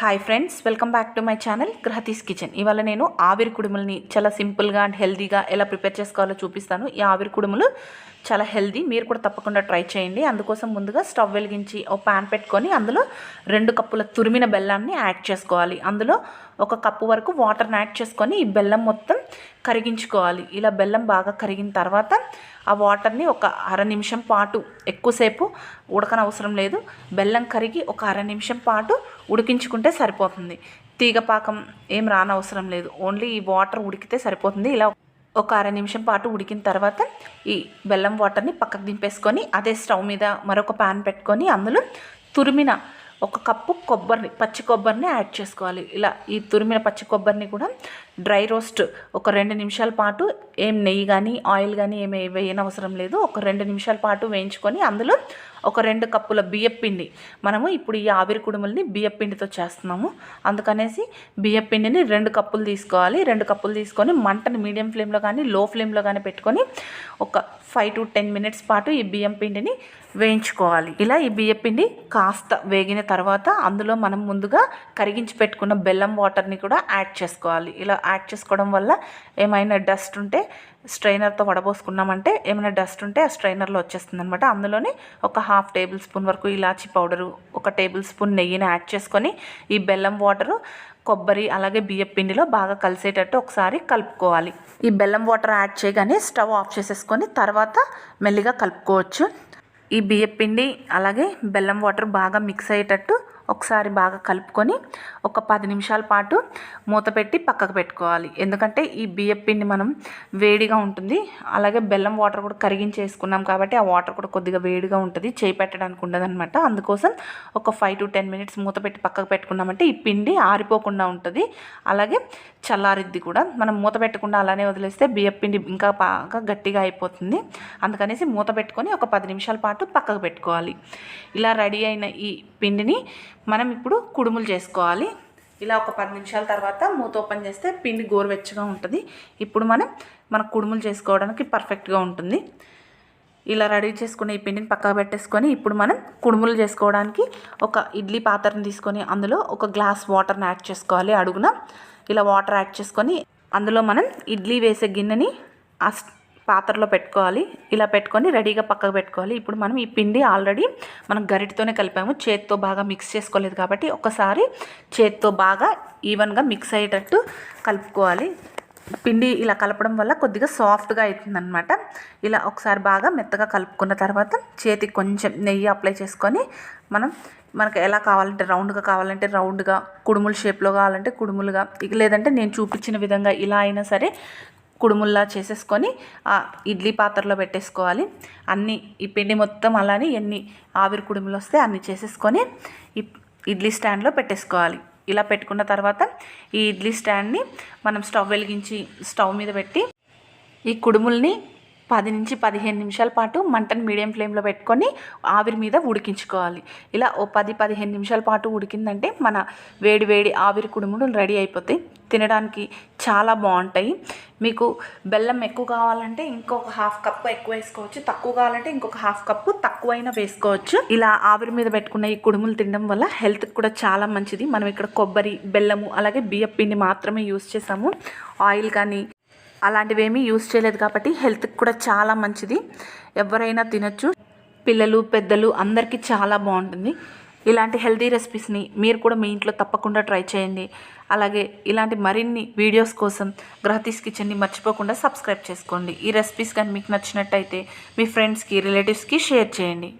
Hi friends welcome back to my channel గ్రహతీస్ kitchen ఇవాళ నేను ఆవిరి కుడుములని చాలా సింపుల్గా అండ్ హెల్దీగా ఎలా ప్రిపేర్ చేసుకోవాలో చూపిస్తాను. ఈ ఆవిరి కుడుములు చాలా హెల్దీ మీరు కూడా తప్పకుండా ట్రై చేయండి. అందుకోసం ముందుగా స్టవ్ వెలిగించి ఒక ప్యాన్ పెట్టుకొని అందులో రెండు కప్పుల తురిమిన బెల్లాన్ని యాడ్ చేసుకోవాలి. అందులో ఒక కప్పు వరకు వాటర్ని యాడ్ చేసుకొని ఈ బెల్లం మొత్తం కరిగించుకోవాలి. ఇలా బెల్లం బాగా కరిగిన తర్వాత ఆ వాటర్ని ఒక అర నిమిషం పాటు ఎక్కువసేపు ఉడకనవసరం లేదు. బెల్లం కరిగి ఒక అర నిమిషం పాటు ఉడికించుకుంటే సరిపోతుంది. తీగపాకం ఏం రానవసరం లేదు. ఓన్లీ ఈ వాటర్ ఉడికితే సరిపోతుంది. ఇలా ఒక అర నిమిషం పాటు ఉడికిన తర్వాత ఈ బెల్లం వాటర్ని పక్కకు దింపేసుకొని అదే స్టవ్ మీద మరొక ప్యాన్ పెట్టుకొని అందులో తురిమిన ఒక కప్పు కొబ్బరిని పచ్చి కొబ్బరిని యాడ్ చేసుకోవాలి. ఇలా ఈ తురిమిన పచ్చి కొబ్బరిని కూడా డ్రై రోస్ట్ ఒక రెండు నిమిషాల పాటు ఏం నెయ్యి కానీ ఆయిల్ కానీ ఏమి వేయనవసరం లేదు. ఒక రెండు నిమిషాల పాటు వేయించుకొని అందులో ఒక రెండు కప్పుల బియ్యపిండి మనము ఇప్పుడు ఈ ఆవిరి కుడుముల్ని బియ్యపిండితో చేస్తున్నాము. అందుకనేసి బియ్యపిండిని రెండు కప్పులు తీసుకోవాలి. రెండు కప్పులు తీసుకొని మంటని మీడియం ఫ్లేమ్లో కానీ లో ఫ్లేమ్లో కానీ పెట్టుకొని ఒక ఫైవ్ టు టెన్ మినిట్స్ పాటు ఈ బియ్యం పిండిని వేయించుకోవాలి. ఇలా ఈ బియ్యపిండి కాస్త వేగిన తర్వాత అందులో మనం ముందుగా కరిగించి పెట్టుకున్న బెల్లం వాటర్ని కూడా యాడ్ చేసుకోవాలి. ఇలా యాడ్ చేసుకోవడం వల్ల ఏమైనా డస్ట్ ఉంటే స్ట్రైనర్తో వడబోసుకున్నామంటే ఏమైనా డస్ట్ ఉంటే ఆ స్ట్రైనర్లో వచ్చేస్తుంది అనమాట అందులోనే ఒక హాఫ్ టేబుల్ స్పూన్ వరకు ఇలాచి పౌడరు ఒక టేబుల్ స్పూన్ నెయ్యిని యాడ్ చేసుకొని ఈ బెల్లం వాటరు కొబ్బరి అలాగే బియ్యం పిండిలో బాగా కలిసేటట్టు ఒకసారి కలుపుకోవాలి. ఈ బెల్లం వాటర్ యాడ్ చేయగానే స్టవ్ ఆఫ్ చేసేసుకొని తర్వాత మెల్లిగా కలుపుకోవచ్చు. ఈ బియ్యం పిండి అలాగే బెల్లం వాటర్ బాగా మిక్స్ అయ్యేటట్టు ఒకసారి బాగా కలుపుకొని ఒక పది నిమిషాల పాటు మూత పెట్టి పక్కకు పెట్టుకోవాలి. ఎందుకంటే ఈ బియ్యం పిండి మనం వేడిగా ఉంటుంది. అలాగే బెల్లం వాటర్ కూడా కరిగించేసుకున్నాం కాబట్టి ఆ వాటర్ కూడా కొద్దిగా వేడిగా ఉంటుంది. చేయి పెట్టడానికి ఉండదనమాట అందుకోసం ఒక ఫైవ్ టు టెన్ మినిట్స్ మూత పెట్టి పక్కకు పెట్టుకున్నామంటే ఈ పిండి ఆరిపోకుండా ఉంటుంది. అలాగే చల్లారిద్ది కూడా. మనం మూత పెట్టకుండా అలానే వదిలేస్తే బియ్యం పిండి ఇంకా బాగా గట్టిగా అయిపోతుంది. అందుకనేసి మూత పెట్టుకొని ఒక పది నిమిషాల పాటు పక్కకు పెట్టుకోవాలి. ఇలా రెడీ అయిన ఈ పిండిని మనం ఇప్పుడు కుడుములు చేసుకోవాలి. ఇలా ఒక పది నిమిషాల తర్వాత మూత ఓపెన్ చేస్తే పిండి గోరువెచ్చగా ఉంటుంది. ఇప్పుడు మనం మన కుడుములు చేసుకోవడానికి పర్ఫెక్ట్గా ఉంటుంది. ఇలా రెడీ చేసుకుని ఈ పిండిని పక్కకు పెట్టేసుకొని ఇప్పుడు మనం కుడుములు చేసుకోవడానికి ఒక ఇడ్లీ పాత్రను తీసుకొని అందులో ఒక గ్లాస్ వాటర్ని యాడ్ చేసుకోవాలి అడుగున. ఇలా వాటర్ యాడ్ చేసుకొని అందులో మనం ఇడ్లీ వేసే గిన్నెని పాత్రలో పెట్టుకోవాలి. ఇలా పెట్టుకొని రెడీగా పక్కకు పెట్టుకోవాలి. ఇప్పుడు మనం ఈ పిండి ఆల్రెడీ మనం గరిటితోనే కలిపాము. చేత్తో బాగా మిక్స్ చేసుకోలేదు కాబట్టి ఒకసారి చేత్తో బాగా ఈవెన్గా మిక్స్ అయ్యేటట్టు కలుపుకోవాలి. పిండి ఇలా కలపడం వల్ల కొద్దిగా సాఫ్ట్గా అవుతుందన్నమాట ఇలా ఒకసారి బాగా మెత్తగా కలుపుకున్న తర్వాత చేతికి కొంచెం నెయ్యి అప్లై చేసుకొని మనం మనకు ఎలా కావాలంటే రౌండ్గా కావాలంటే రౌండ్గా కుడుముల షేప్లో కావాలంటే కుడుములుగా లేదంటే నేను చూపించిన విధంగా ఇలా అయినా సరే కుడుముల్లా చేసేసుకొని ఆ ఇడ్లీ పాత్రలో పెట్టేసుకోవాలి. అన్ని ఈ పిండి మొత్తం అలానే ఎన్ని ఆవిరి కుడుములు వస్తే అన్ని చేసేసుకొని ఇడ్లీ స్టాండ్లో పెట్టేసుకోవాలి. ఇలా పెట్టుకున్న తర్వాత ఈ ఇడ్లీ స్టాండ్ని మనం స్టవ్ వెలిగించి స్టవ్ మీద పెట్టి ఈ కుడుముల్ని పది నుంచి పదిహేను నిమిషాల పాటు మంటను మీడియం ఫ్లేమ్లో పెట్టుకొని ఆవిరి మీద ఉడికించుకోవాలి. ఇలా ఓ పది పదిహేను నిమిషాల పాటు ఉడికిందంటే మన వేడి వేడి ఆవిరి కుడుములు రెడీ అయిపోతాయి. తినడానికి చాలా బాగుంటాయి. మీకు బెల్లం ఎక్కువ కావాలంటే ఇంకొక హాఫ్ కప్పు ఎక్కువ వేసుకోవచ్చు. తక్కువ కావాలంటే ఇంకొక హాఫ్ కప్పు తక్కువైనా వేసుకోవచ్చు. ఇలా ఆవిరి మీద పెట్టుకున్న ఈ కుడుములు తినడం వల్ల హెల్త్కి కూడా చాలా మంచిది. మనం ఇక్కడ కొబ్బరి బెల్లము అలాగే బియ్యం పిండి మాత్రమే యూస్ చేసాము ఆయిల్ కానీ అలాంటివి ఏమీ యూస్ చేయలేదు కాబట్టి హెల్త్కి కూడా చాలా మంచిది. ఎవరైనా తినచ్చు. పిల్లలు పెద్దలు అందరికీ చాలా బాగుంటుంది. ఇలాంటి హెల్తీ రెసిపీస్ని మీరు కూడా మీ ఇంట్లో తప్పకుండా ట్రై చేయండి. అలాగే ఇలాంటి మరిన్ని వీడియోస్ కోసం గ్రహతీస్ కిచెన్ని మర్చిపోకుండా సబ్స్క్రైబ్ చేసుకోండి. ఈ రెసిపీస్ కానీ మీకు నచ్చినట్టయితే మీ ఫ్రెండ్స్కి రిలేటివ్స్కి షేర్ చేయండి.